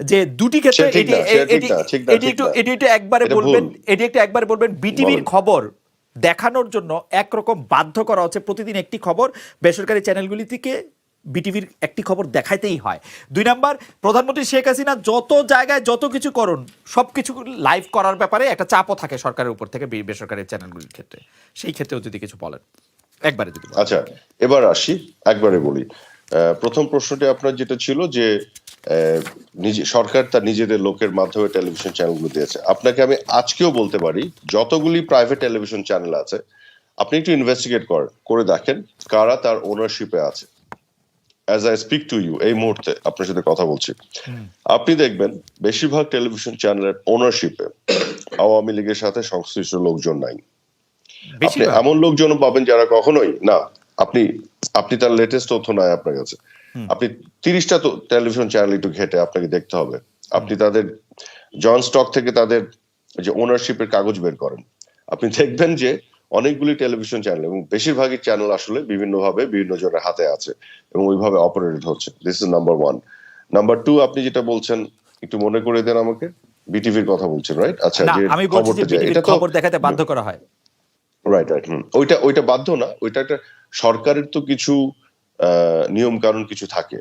যে দুটি ক্ষেত্রে এটি এটি একটু এটি একটু একবারে বলবেন এটি একটু একবারে বলবেন বিটিভির খবর দেখানোর জন্য একরকম বাধ্য করা হচ্ছে। প্রতিদিন একটি খবর বেসরকারি চ্যানেলগুলি থেকে বিটিভির একটি খবর দেখাইতেই হয়। দুই নাম্বার প্রধানমন্ত্রী শেখ হাসিনা যত জায়গায় যত কিছু করুন সব কিছু লাইভ করার ব্যাপারে একটা চাপও থাকে সরকারের উপর থেকে বেসরকারি চ্যানেলগুলির ক্ষেত্রে। সেই ক্ষেত্রেও যদি কিছু বলেন একবারে যদি আচ্ছা এবার আসি একবারে বলি। প্রথম প্রশ্নটি আপনার যেটা ছিল যে নিজে সরকার তার নিজেদের লোকের মাধ্যমে টেলিভিশন চ্যানেলগুলো দিয়েছে। আপনাকে আমি আজকেও বলতে পারি যতগুলি প্রাইভেট টেলিভিশন চ্যানেল আছে আপনি একটু ইনভেস্টিগেট করেন করে দেখেন কারা তার ওনারশিপে আছে। As I speak to you এই মুহূর্তে আপনার সাথে কথা বলছি। আপনি দেখবেন বেশিরভাগ টেলিভিশন চ্যানেলের ওনারশিপে আওয়ামী লীগের সাথে সংশ্লিষ্ট লোকজন নাই। আপনি এমন লোকজন পাবেন যারা কখনোই না আপনি আপনি তার লেটেস্ট তথ্য নাই আপনার কাছে। আপনি তিরিশটা তো টেলিভিশন চ্যানেল একটু ঘেটে আপনাকে দেখতে হবে। আপনি তাদের জন স্টক থেকে তাদের যে ওনারশিপের কাগজ বের করেন। আপনি দেখবেন যে অনেকগুলি টেলিভিশন চ্যানেল এবং বেশিরভাগই চ্যানেল আসলে বিভিন্নভাবে বিভিন্ন জনের হাতে আছে এবং ওইভাবে অপারেটেড হচ্ছে। This is number one number two আপনি যেটা বলছেন একটু মনে করে দেন আমাকে। বিটিভির কথা বলছেন রাইট আচ্ছা যে আমি বলছি যে খবরটা যে- এটা খবর দেখাতে বাধ্য করা হয়। রাইট রাইট ওইটা ওইটা বাধ্য না ওইটা একটা সরকারের তো কিছু নিয়ম কানুন কিছু থাকে।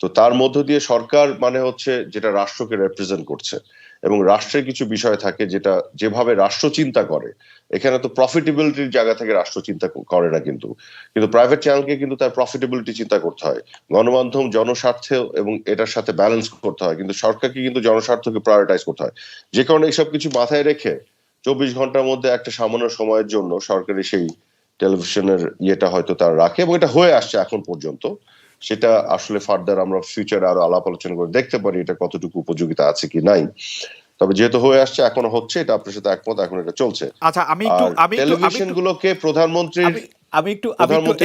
তো তার মধ্য দিয়ে সরকার মানে হচ্ছে যেটা রাষ্ট্রকে রিপ্রেজেন্ট করছে এবং রাষ্ট্রের কিছু বিষয় থাকে যেটা যেভাবে রাষ্ট্র চিন্তা করে। এখানে তো প্রফিটেবিলিটির জায়গা থেকে রাষ্ট্র চিন্তা করে না কিন্তু। কিন্তু প্রাইভেট চ্যানেলকে কিন্তু তার প্রফিটেবিলিটি চিন্তা করতে হয়। গণমাধ্যম, জনস্বার্থে এবং এটার সাথে ব্যালেন্স করতে হয়। কিন্তু সরকারকে কিন্তু জনস্বার্থকে প্রায়োরিটাইজ করতে হয়। যে কারণে এইসব কিছু মাথায় রেখে চব্বিশ ঘণ্টার মধ্যে একটা সামান্য সময়ের জন্য সরকারি সেই টেলিভিশনের ইয়েটা হয়তো তারা রাখে এবং এটা হয়ে আসছে এখন পর্যন্ত। সেটা আসলে ফার্দার আমরা ফিউচারে আরও আলাপ আলোচনা করে দেখতে পারি এটা কতটুকু উপযোগিতা আছে কি নাই। তবে যেহেতু হয়ে আসছে এখনও হচ্ছে এটা আপনার সাথে একমত এখন এটা চলছে। আচ্ছা আমি একটু আমি টেলিভিশন গুলোকে প্রধানমন্ত্রীর আমি একটু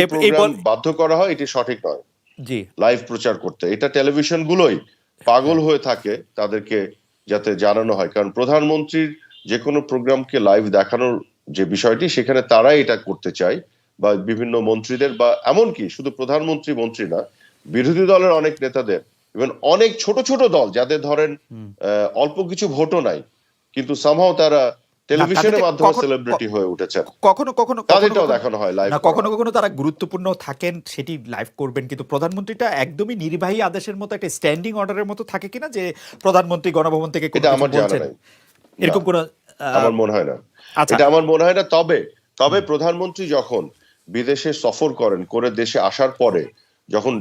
এই প্রোগ্রাম বাধ্য করা হয় এটি সঠিক নয়। জি। লাইভ প্রচার করতে। এটা টেলিভিশন গুলোই পাগল হয়ে। থাকে তাদেরকে যাতে জানানো হয়। কারণ প্রধানমন্ত্রীর যে কোনো প্রোগ্রামকে লাইভ দেখানোর যে বিষয়টি সেখানে তারাই এটা করতে চায় বা বিভিন্ন মন্ত্রীদের বা এমনকি শুধু প্রধানমন্ত্রী মন্ত্রী না বিরোধী দলের অনেক নেতাদের ইভেন অনেক ছোট ছোট দল যাদের ধরেন অল্প কিছু ভোটও নাই কিন্তু সামহাও তারা টেলিভিশনের মাধ্যমে সেলিব্রিটি হয়ে উঠেছেন। কখনো কখনো তাদেরটাও দেখানো হয় লাইভ কখনো কখনো তারা গুরুত্বপূর্ণ থাকেন সেটি লাইভ করবেন কিন্তু প্রধানমন্ত্রীটা একদমই নির্বাহী আদেশের মতো একটা স্ট্যান্ডিং অর্ডারের মতো থাকে কিনা যে প্রধানমন্ত্রী গণভবন থেকে এটা আমার জানা নাই। এরকম। কোন আমার মনে হয় না। আচ্ছা। এটা আমার মনে হয় না তবে তবে প্রধানমন্ত্রী যখন বিদেশে সফর করেন করে দেশে আসার পরে যখন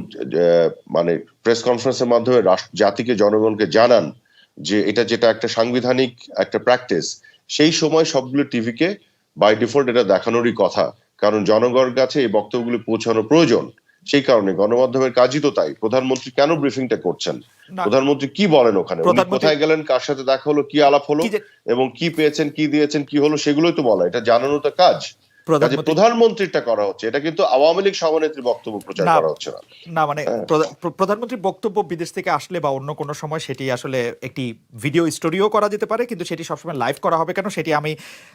মানে প্রেস কনফারেন্সের মাধ্যমে জাতিকে জনগণকে জানান যে এটা যেটা একটা সাংবিধানিক একটা প্র্যাকটিস সেই সময় সবগুলো টিভিকে বাই ডিফল্ট এটা দেখানোরই কথা। কারণ জনগণের কাছে এই বক্তব্যগুলি পৌঁছানো প্রয়োজন। সেই কারণে গণমাধ্যমের কাজই তো তাই। প্রধানমন্ত্রী কেন ব্রিফিংটা করছেন? প্রধানমন্ত্রী কি বলেন ওখানে? উনি কোথায় গেলেন? কার সাথে দেখা হলো? কি আলাপ হলো? এবং কি পেয়েছেন কি দিয়েছেন কি হলো? সেগুলোই তো বলা। এটা জানানো তো কাজ। প্রধানমন্ত্রীটা করা হচ্ছে। এটা কিন্তু আওয়ামী লীগ সভানেত্রীর বক্তব্য প্রচার। করা হচ্ছে না। না মানে প্রধানমন্ত্রীর বক্তব্য বিদেশ থেকে আসলে বা অন্য কোনো সময় সেটি আসলে একটি ভিডিও স্টোরিও করা যেতে পারে কিন্তু সেটি সবসময় লাইভ করা হবে কেন? সেটি আমি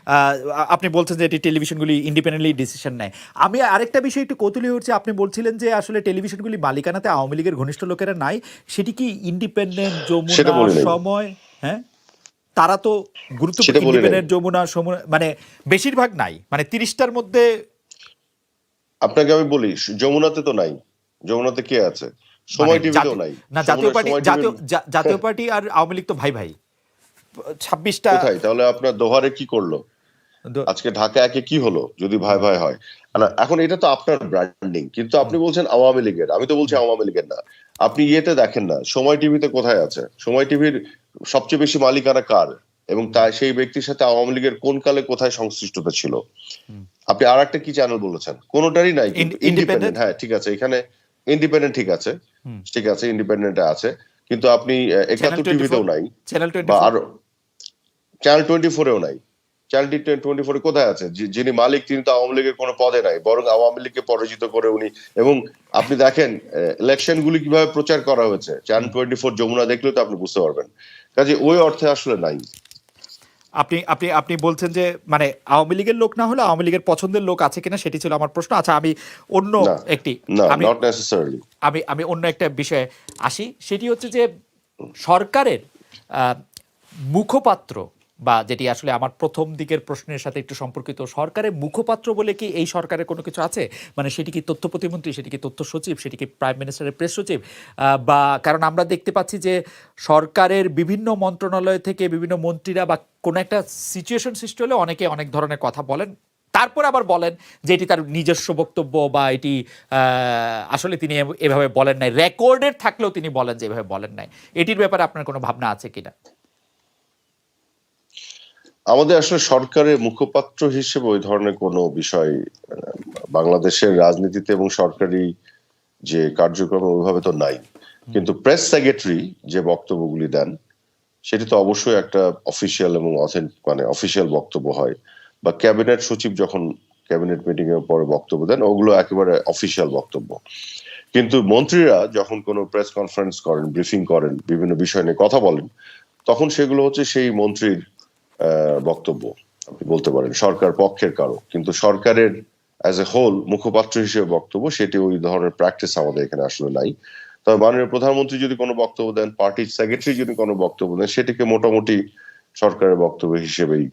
আহ, আপনি বলছেন যে এটি টেলিভিশনগুলি ইন্ডিপেন্ডেন্টলি ডিসিশন নেয়। আমি আরেকটা বিষয় একটু কৌতূহলী হচ্ছে। আপনি বলছিলেন যে আসলে টেলিভিশনগুলি মালিকানাতে আওয়ামী লীগের ঘনিষ্ঠ লোকেরা নাই। সেটি কি ইন্ডিপেন্ডেন্ট যমুনা সময় হ্যাঁ? তারা তো গুরুত্বপূর্ণ যমুনা সমুনা মানে বেশিরভাগ নাই। মানে তিরিশটার মধ্যে আপনাকে আমি বলি যমুনাতে তো নাই। যমুনাতে কে আছে? সময় মানে টিভিতেও নাই। না জাতীয় পার্টি জাতীয় জাতীয় পার্টি আর আওয়ামী লীগ তো ভাই ভাই। ছাব্বিশটা কোথায়? তাহলে আপনার দোহারে কি করল? আজকে ঢাকা একে কি হলো যদি ভাই ভাই হয়? না এখন এটা তো আপনার ব্র্যান্ডিং কিন্তু আপনি বলছেন আওয়ামী লীগের। আমি তো বলছি আওয়ামী লীগের না। আপনি ইয়েতে দেখেন না। সময় টিভিতে কোথায় আছে? সময় টিভির সবচেয়ে বেশি মালিকানা কার? এবং তা সেই ব্যক্তির সাথে আওয়ামী লীগের কোন কালে কোথায় সংশ্লিষ্টতা ছিল? আপনি আর একটা কি চ্যানেল বলেছেন? কোনোটারই নাই ইন্ডিপেন্ডেন্ট হ্যাঁ ঠিক আছে। এখানে ইন্ডিপেন্ডেন্ট ঠিক আছে। ঠিক আছে ইন্ডিপেন্ডেন্ট আছে। কিন্তু আপনি একাত্তর টিভিতেও নাই। বা আরও চ্যানেল টোয়েন্টি ফোরেও নাই। চ্যানেল টোয়েন্টি ফোরে কোথায় আছে? যিনি মালিক তিনি তো আওয়ামী লীগের কোনো পদে নাই। বরং আওয়ামী লীগকে পরাজিত করে উনি। এবং আপনি দেখেন ইলেকশন গুলি কীভাবে প্রচার করা হয়েছে? চ্যানেল টোয়েন্টি ফোর যমুনা দেখলেও তো আপনি বুঝতে পারবেন। কাজে ওই অর্থে আসলে নাই। আপনি আপনি আপনি বলছেন যে মানে আওয়ামী লীগের লোক না হলে আওয়ামী লীগের পছন্দের লোক আছে কিনা সেটি ছিল আমার প্রশ্ন। আচ্ছা আমি অন্য একটি আমি আমি আমি অন্য একটা বিষয়ে আসি। সেটি হচ্ছে যে সরকারের আহ, মুখপাত্র বা যেটি আসলে আমার প্রথম দিকের প্রশ্নের সাথে একটু সম্পর্কিত, সরকারের মুখপাত্র বলে কি এই সরকারের কোনো কিছু আছে? মানে সেটি কি তথ্য প্রতিমন্ত্রী, সেটি কি তথ্য সচিব, সেটি কি প্রাইম মিনিস্টারের প্রেস সচিব? বা কারণ আমরা দেখতে পাচ্ছি যে সরকারের বিভিন্ন মন্ত্রণালয় থেকে বিভিন্ন মন্ত্রীরা বা কোনো একটা সিচুয়েশন সৃষ্টি হলে অনেকে অনেক ধরনের কথা বলেন। তারপর আবার বলেন যে এটি তার নিজস্ব বক্তব্য বা এটি আসলে তিনি এভাবে বলেন নাই। রেকর্ডেড থাকলেও তিনি বলেন যে এভাবে বলেন নাই। এটির ব্যাপারে আপনার কোনো ভাবনা আছে কিনা? আমাদের আসলে সরকারের মুখপাত্র হিসেবে ওই ধরনের কোনো বিষয় বাংলাদেশের রাজনীতিতে এবং সরকারি যে কার্যক্রম ওইভাবে তো নাই। কিন্তু প্রেস সেক্রেটারি যে বক্তব্যগুলি দেন সেটি তো অবশ্যই একটা অফিসিয়াল এবং মানে অফিসিয়াল বক্তব্য হয়। বা ক্যাবিনেট সচিব যখন ক্যাবিনেট মিটিং এর পরে বক্তব্য দেন ওগুলো একেবারে অফিসিয়াল বক্তব্য। কিন্তু মন্ত্রীরা যখন কোনো প্রেস কনফারেন্স করেন ব্রিফিং করেন বিভিন্ন বিষয় নিয়ে কথা বলেন তখন সেগুলো হচ্ছে সেই মন্ত্রীর বক্তব্য। আপনি বলতে পারেন সরকার পক্ষের কারও। কিন্তু সরকারের অ্যাজ এ হোল মুখপাত্র হিসেবে বক্তব্য, সেটি ওই ধরনের প্র্যাকটিস আমাদের এখানে আসলে নাই। তবে মাননীয় প্রধানমন্ত্রী যদি কোনো বক্তব্য দেন পার্টির সেক্রেটারি যদি কোনো বক্তব্য দেন, সেটিকে মোটামুটি সরকারের বক্তব্য হিসেবেই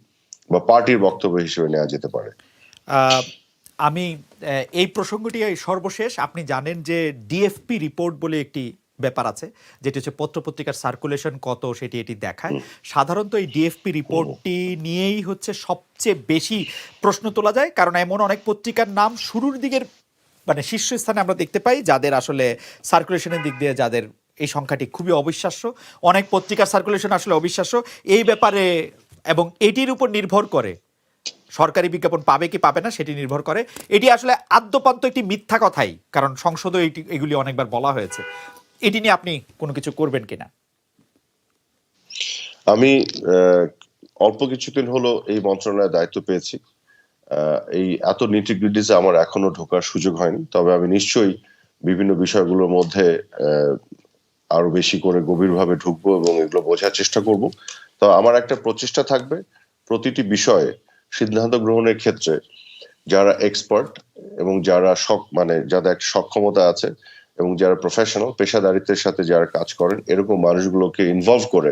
বা পার্টির বক্তব্য হিসেবে নেওয়া যেতে পারে। আমি এই প্রসঙ্গটি সর্বশেষ। আপনি জানেন যে ডিএফপি রিপোর্ট বলে একটি ব্যাপার আছে যেটি হচ্ছে পত্রপত্রিকার সার্কুলেশন কত সেটি এটি দেখায়। সাধারণত এই ডিএফপি রিপোর্টটি নিয়েই হচ্ছে সবচেয়ে বেশি প্রশ্ন তোলা যায় কারণ এমন অনেক পত্রিকার নাম শুরুর দিকের মানে শীর্ষস্থানে আমরা দেখতে পাই যাদের আসলে সার্কুলেশনের দিক দিয়ে যাদের এই সংখ্যাটি খুবই অবিশ্বাস্য। অনেক পত্রিকার সার্কুলেশন আসলে অবিশ্বাস্য। এই ব্যাপারে এবং এটির উপর নির্ভর করে সরকারি বিজ্ঞাপন পাবে কি পাবে না সেটি নির্ভর করে। এটি আসলে আদ্যপান্ত একটি মিথ্যা কথাই কারণ সংসদে এটি এগুলি অনেকবার বলা হয়েছে। এটি নিয়ে আপনি কোনো কিছু করবেন কিনা? আমি অল্প কিছুদিন হলো এই মন্ত্রণালয়ের দায়িত্ব পেয়েছি। এই এত নিটিগ্রিটিসে আমার এখনও ঢোকার সুযোগ হয়নি। তবে আমি নিশ্চয়ই বিভিন্ন বিষয়গুলোর মধ্যে আরও বেশি করে গভীরভাবে ঢুকবো এবং এগুলো বোঝার চেষ্টা করব। তো আমার একটা প্রচেষ্টা থাকবে প্রতিটি বিষয়ে সিদ্ধান্ত গ্রহণের ক্ষেত্রে যারা এক্সপার্ট এবং যারা মানে যাদের সক্ষমতা আছে এবং যারা প্রফেশনাল পেশাদারিত্বের সাথে যারা কাজ করেন এরকম মানুষগুলোকে ইনভলভ করে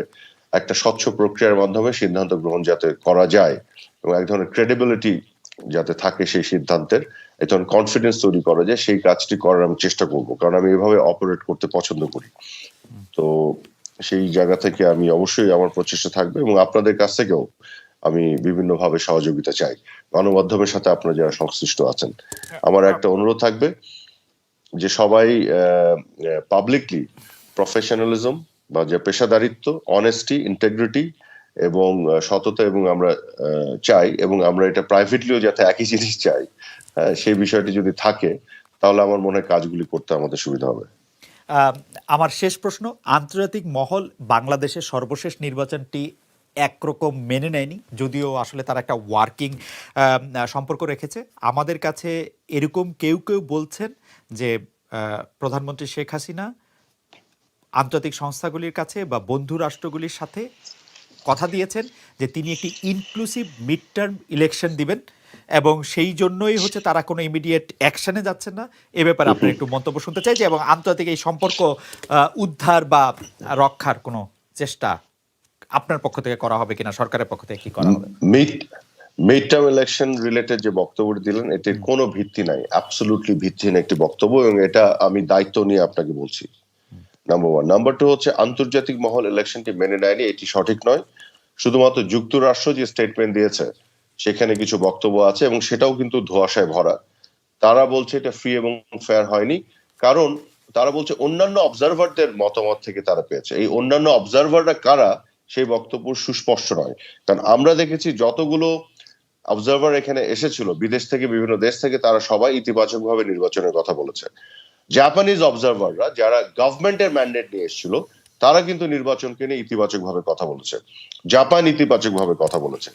একটা স্বচ্ছ প্রক্রিয়ার মাধ্যমে সিদ্ধান্ত গ্রহণ যাতে করা যায় এবং এক ধরনের ক্রেডিবিলিটি যাতে থাকে সেই সিদ্ধান্তের এক ধরনের কনফিডেন্স তৈরি করা যায় সেই কাজটি করার আমি চেষ্টা করব। কারণ আমি এভাবে অপারেট করতে পছন্দ করি। তো সেই জায়গা থেকে আমি অবশ্যই আমার প্রচেষ্টা থাকবে এবং আপনাদের কাছ থেকেও আমি বিভিন্নভাবে সহযোগিতা চাই। গণমাধ্যমের সাথে আপনারা যারা সংশ্লিষ্ট আছেন। আমার একটা অনুরোধ থাকবে। যে সবাই পাবলিকলি প্রফেশনালিজম বা যে পেশাদারিত্ব অনেস্টি ইন্টেগ্রিটি এবং সততা এবং আমরা চাই এবং আমরা এটা প্রাইভেটলিও যাতে একই জিনিস চাই হ্যাঁ, সেই বিষয়টি যদি থাকে তাহলে আমার মনে হয় কাজগুলি করতে আমাদের সুবিধা হবে। আমার শেষ প্রশ্ন আন্তর্জাতিক মহল বাংলাদেশের সর্বশেষ নির্বাচনটি একরকম মেনে নেয়নি যদিও আসলে তারা একটা ওয়ার্কিং সম্পর্ক রেখেছে। আমাদের কাছে এরকম কেউ কেউ বলছেন যে প্রধানমন্ত্রী শেখ হাসিনা আন্তর্জাতিক সংস্থাগুলির কাছে বা বন্ধু রাষ্ট্রগুলির সাথে কথা দিয়েছেন যে তিনি একটি ইনক্লুসিভ মিড টার্ম ইলেকশন দিবেন এবং সেই জন্যই হচ্ছে তারা কোনো ইমিডিয়েট অ্যাকশনে যাচ্ছেন না। এ ব্যাপারে আপনার একটু মন্তব্য শুনতে চাইছি এবং আন্তর্জাতিক এই সম্পর্ক উদ্ধার বা রক্ষার কোনো চেষ্টা আপনার পক্ষ থেকে করা হবে কিনা সরকারের পক্ষ থেকে কি করা হবে? মিড টার্ম ইলেকশন রিলেটেড যে বক্তব্যটি দিলেন এটির কোনো ভিত্তি নাই অ্যাবসলুটলি ভিত্তিহীন একটি বক্তব্য এবং এটা আমি দায়িত্ব নিয়ে আপনাকে বলছি। নাম্বার ওয়ান নাম্বার টু হচ্ছে আন্তর্জাতিক মহল ইলেকশনটি মেনে নেয়নি এটি সঠিক নয়। শুধুমাত্র যুক্তরাষ্ট্র যে স্টেটমেন্ট দিয়েছে সেখানে কিছু বক্তব্য আছে এবং সেটাও কিন্তু ধোঁয়াশায় ভরা। তারা বলছে এটা ফ্রি এবং ফেয়ার হয়নি কারণ তারা বলছে অন্যান্য অবজারভারদের মতামত থেকে তারা পেয়েছে। এই অন্যান্য অবজারভাররা কারা সেই বক্তব্য সুস্পষ্ট নয়। কারণ আমরা দেখেছি যতগুলো অবজারভার এখানে এসেছিল বিদেশ থেকে বিভিন্ন দেশ থেকে তারা সবাই ইতিবাচকভাবে নির্বাচনের কথা বলেছে। জাপানিজ অবজারভাররা যারা গভর্নমেন্টের ম্যান্ডেট নিয়ে এসেছিল তারা কিন্তু নির্বাচনকে নিয়ে ইতিবাচকভাবে কথা বলেছে। জাপান ইতিবাচকভাবে কথা বলেছে।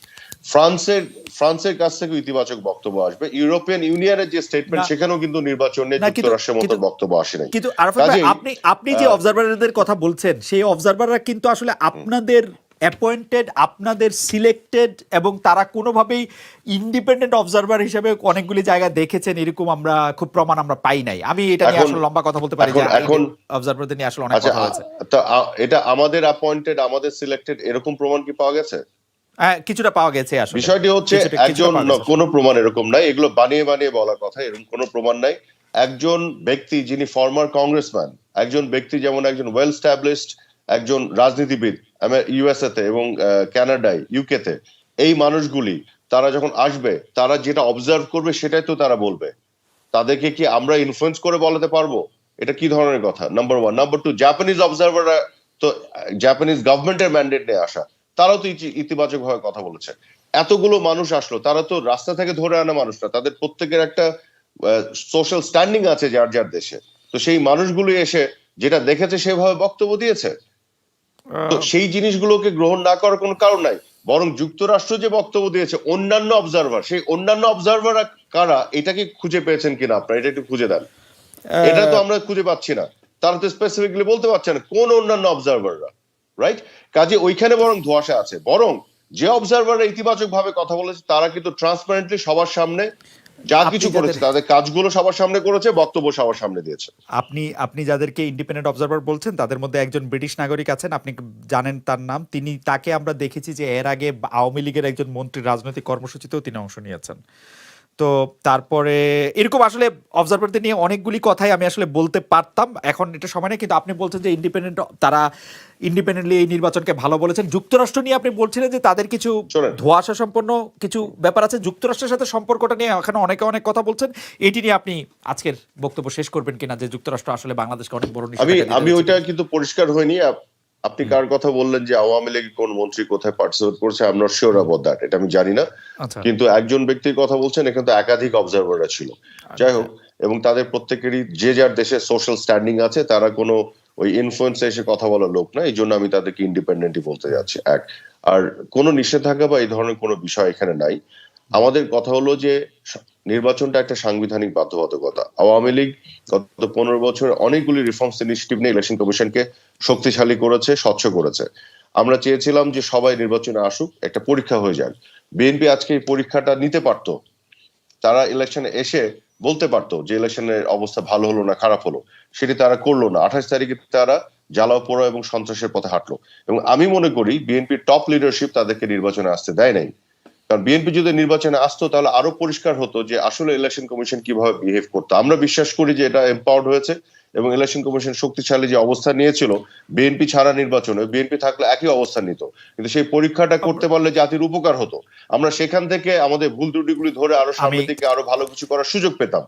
ফ্রান্সের ফ্রান্সের কাছ থেকে ইতিবাচক বক্তব্য আসবে। ইউরোপিয়ান ইউনিয়নের যে স্টেটমেন্ট সেখানেও কিন্তু নির্বাচন নিয়ে যুক্তরাষ্ট্রের মতো বক্তব্য আসে নাই। কিন্তু আপনি আপনি যে অবজারভারদের কথা বলছেন সেই অবজারভাররা কিন্তু আসলে আপনাদের অ্যাপয়েন্টেড আপনাদের সিলেক্টেড এবং তারা কোনোভাবেই ইন্ডিপেন্ডেন্ট অবজারভার হিসেবে অনেকগুলি জায়গা দেখেছেন এরকম আমরা খুব প্রমাণ আমরা পাই নাই। আমি এটা নিয়ে আসলে লম্বা কথা বলতে পারি যে এখন- অবজারভারদের নিয়ে আসলে অনেক আচ্ছা কথা হয়েছে। তো এটা আমাদের অ্যাপয়েন্টেড আমাদের সিলেক্টেড এরকম প্রমাণ কি পাওয়া গেছে? হ্যাঁ কিছুটা পাওয়া গেছে আসলে। বিষয়টি হচ্ছে একজন কোনো প্রমাণ এরকম নাই এগুলো বানিয়ে বানিয়ে বলার কথা এরকম কোনো প্রমাণ নাই। একজন ব্যক্তি যিনি ফর্মার কংগ্রেসম্যান একজন ব্যক্তি যেমন একজন ওয়েল স্ট্যাবলিশড একজন রাজনীতিবিদ ইউএসএ তে এবং আহ, কানাডায় ইউকে তে এই মানুষগুলি তারা যখন আসবে তারা যেটা অবজার্ভ করবে সেটাই তো তারা বলবে। তাদেরকে কি আমরা ইনফ্লুয়েন্স করে বলাতে পারব? এটা কি ধরনের কথা? Number one number two Japanese অবজারভাররা তো জাপানিজ গভর্নমেন্টের ম্যান্ডেট নিয়ে আসা তারাও তো ইতিবাচক ভাবে কথা বলেছে। এতগুলো মানুষ আসলো তারা তো রাস্তা থেকে ধরে আনা মানুষ না তাদের প্রত্যেকের একটা সোশ্যাল স্ট্যান্ডিং আছে যার যার দেশে। তো সেই মানুষগুলো এসে যেটা দেখেছে সেভাবে বক্তব্য দিয়েছে। তো সেই জিনিসগুলোকে গ্রহণ না করার কোনো কারণ নাই। বরং যুক্তরাষ্ট্র যে বক্তব্য দিয়েছে অন্যান্য অবজারভার সেই অন্যান্য অবজারভার কারা এটাকে খুঁজে পেয়েছেন কিনা আপনারা? এটা একটু খুঁজে দেন। এটা তো আমরা খুঁজে পাচ্ছি না। তারা তো স্পেসিফিকলি বলতে পারছে না কোন অন্যান্য অবজারভাররা রাইট কাজে ওইখানে বরং ধোঁয়াশা আছে। বরং যে অবজারভাররা ইতিবাচক ভাবে কথা বলেছে তারা কিন্তু ট্রান্সপারেন্টলি সবার সামনে যা কিছু করেছে তাদের কাজগুলো সবার সামনে করেছে বক্তব্য সবার সামনে দিয়েছে। আপনি আপনি যাদেরকে ইন্ডিপেন্ডেন্ট অবজারভার বলছেন তাদের মধ্যে একজন ব্রিটিশ নাগরিক আছেন আপনি জানেন তার নাম তিনি তাকে আমরা দেখেছি যে এর আগে আওয়ামী লীগের একজন মন্ত্রী রাজনৈতিক কর্মসূচিতেও তিনি অংশ নিয়েছেন। তো তারপরে এরকম আসলে অবজারভারদের নিয়ে অনেকগুলি কথাই আমি আসলে বলতে পারতাম। এখন এটা সময় নেই কিন্তু আপনি বলছেন যে ইন্ডিপেন্ডেন্ট তারা ইন্ডিপেন্ডেন্টলি এই নির্বাচনকে ভালো বলেছেন। যুক্তরাষ্ট্র নিয়ে আপনি বলছিলেন যে তাদের কিছু। ধোঁয়াশা সম্পন্ন কিছু ব্যাপার আছে। যুক্তরাষ্ট্রের সাথে সম্পর্কটা নিয়ে এখানে অনেকে অনেক কথা বলছেন। এটি নিয়ে আপনি আজকের বক্তব্য শেষ করবেন কিনা যে যুক্তরাষ্ট্র আসলে বাংলাদেশকে অনেক বড় আমি আমি ওইটা কিন্তু পরিষ্কার হয়নি। আপনি কার কথা বললেন যে আওয়ামী লীগ কোন মন্ত্রী কোথায় পার্টিসিপেট করছে? I am not sure about that এটা আমি জানি না। আচ্ছা। কিন্তু একজন ব্যক্তির কথা বলছেন এখানে তো একাধিক অবজারভাররা ছিল। যাই হোক এবং তাদের প্রত্যেকেরই যে যার দেশে সোশ্যাল স্ট্যান্ডিং আছে তারা কোনো ওই ইনফ্লুয়েন্সে এসে কথা বলার লোক না এই জন্য আমি তাদেরকে ইন্ডিপেন্ডেন্টই বলতে যাচ্ছি এক। আর কোনো নিষেধাজ্ঞা বা এই ধরনের কোনো বিষয় এখানে নাই। আমাদের কথা হলো যে নির্বাচনটা একটা সাংবিধানিক বাধ্যবাধকতা। আওয়ামী লীগ গত পনেরো বছর অনেকগুলি রিফর্মস ইনিশিয়েটিভ নিয়ে ইলেকশন কমিশনকে শক্তিশালী করেছে, স্বচ্ছ করেছে। আমরা চেয়েছিলাম যে সবাই নির্বাচনে আসুক, একটা পরীক্ষা হয়ে যাক। বিএনপি আজকে এই পরীক্ষাটা নিতে পারতো। তারা ইলেকশনে এসে বলতে পারতো যে ইলেকশনের অবস্থা ভালো হলো না, খারাপ হলো। সেটি তারা করল না। আঠাশ তারিখে তারা জ্বালাও পোড়া এবং সন্ত্রাসের পথে হাঁটলো। এবং আমি মনে করি বিএনপির টপ লিডারশিপ তাদেরকে নির্বাচনে আসতে দেয় নাই। কারণ বিএনপি যদি নির্বাচনে আসতো তাহলে আরও পরিষ্কার হতো যে আসলে ইলেকশন কমিশন কীভাবে বিহেভ করতো। আমরা বিশ্বাস করি যে এটা এম্পাওয়ার্ড হয়েছে এবং ইলেকশন কমিশন শক্তিশালী যে অবস্থান নিয়েছিল বিএনপি ছাড়া নির্বাচনে বিএনপি থাকলে একই অবস্থা নিত। কিন্তু সেই পরীক্ষাটা করতে পারলে জাতির উপকার হতো। আমরা সেখান থেকে আমাদের ভুল ত্রুটিগুলি ধরে আরও সামনের দিকে আরও ভালো কিছু করার সুযোগ পেতাম।